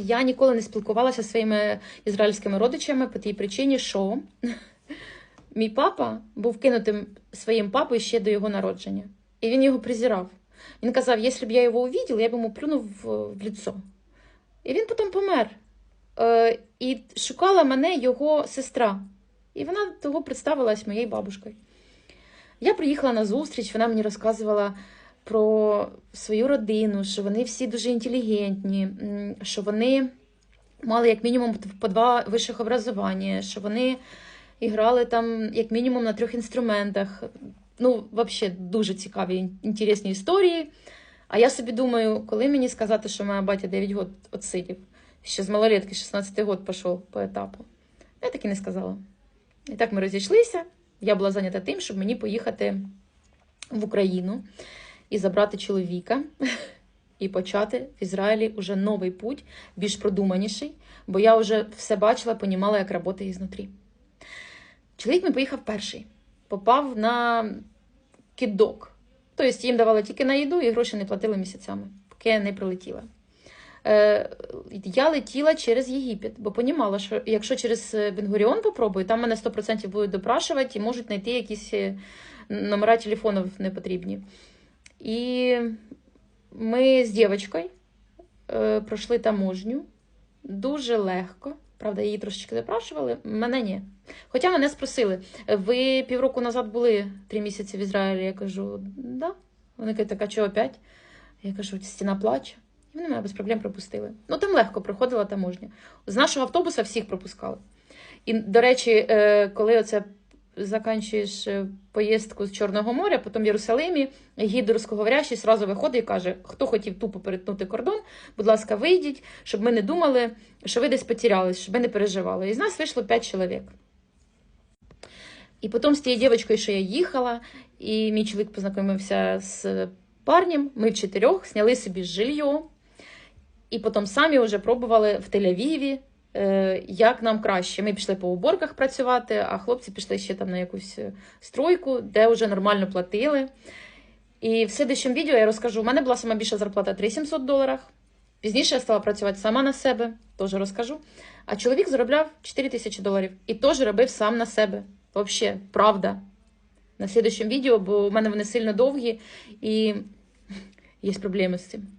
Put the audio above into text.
я ніколи не спілкувалася зі своїми ізраїльськими родичами по тій причині, що мій папа був кинутим своїм папою ще до його народження. І він його презирав. Він казав, якщо б я його увидів, я б йому плюнув в, в лицо. І він потім помер. Е, і шукала мене його сестра. І вона того представилась моєю бабушкою. Я приїхала на зустріч, вона мені розказувала про свою родину, що вони всі дуже інтелігентні, що вони мали як мінімум по два вищих образування, що вони грали там як мінімум на трьох інструментах. Ну, взагалі, дуже цікаві, інтересні історії. А я собі думаю, коли мені сказати, що моя батя 9 років отсидів, ще з малолетки 16 год пішов по етапу. Я так і не сказала. І так ми розійшлися. Я була зайнята тим, щоб мені поїхати в Україну і забрати чоловіка, і почати в Ізраїлі вже новий путь, більш продуманіший, бо я вже все бачила, понімала, як працює ізнутрі. Чоловік мій поїхав перший, попав на кідок. Тобто їм давали тільки на їду і гроші не платили місяцями, поки я не прилетіла. Е, я летіла через Єгипет, бо понімала, що якщо через Бенгуріон попробую, там мене 100% будуть допрашувати і можуть знайти якісь е, номера телефонів непотрібні. І ми з дівчинкою е, пройшли таможню дуже легко. Правда, її трошечки запрашували, мене ні. Хоча мене спросили: ви півроку назад були три місяці в Ізраїлі. Я кажу, да. Вони кажуть, так а чого опять? Я кажу, стіна плаче. І вони мене без проблем пропустили. Ну там легко проходила таможня. З нашого автобуса всіх пропускали. І, до речі, е, коли оце заканчуєш е, поїздку з Чорного моря, потім в Єрусалимі, гід русскоговорящий сразу виходить і каже: хто хотів тупо перетнути кордон, будь ласка, вийдіть, щоб ми не думали, що ви десь потерялись, щоб ви не переживали. І з нас вийшло 5 чоловік. І потім з тією дівчинкою, що я їхала, і мій чоловік познайомився з парнем, ми в чотирьох зняли собі жилье, і потім самі вже пробували в Тель-Авіві, як нам краще. Ми пішли по уборках працювати, а хлопці пішли ще там на якусь е, стройку, де вже нормально платили. І в слідчому відео я розкажу, у мене була сама більша зарплата 3700 доларів. Пізніше я стала працювати сама на себе, теж розкажу. А чоловік заробляв 4 тисячі доларів і теж робив сам на себе. Взагалі, правда. На слідчому відео, бо у мене вони сильно довгі і є проблеми з цим.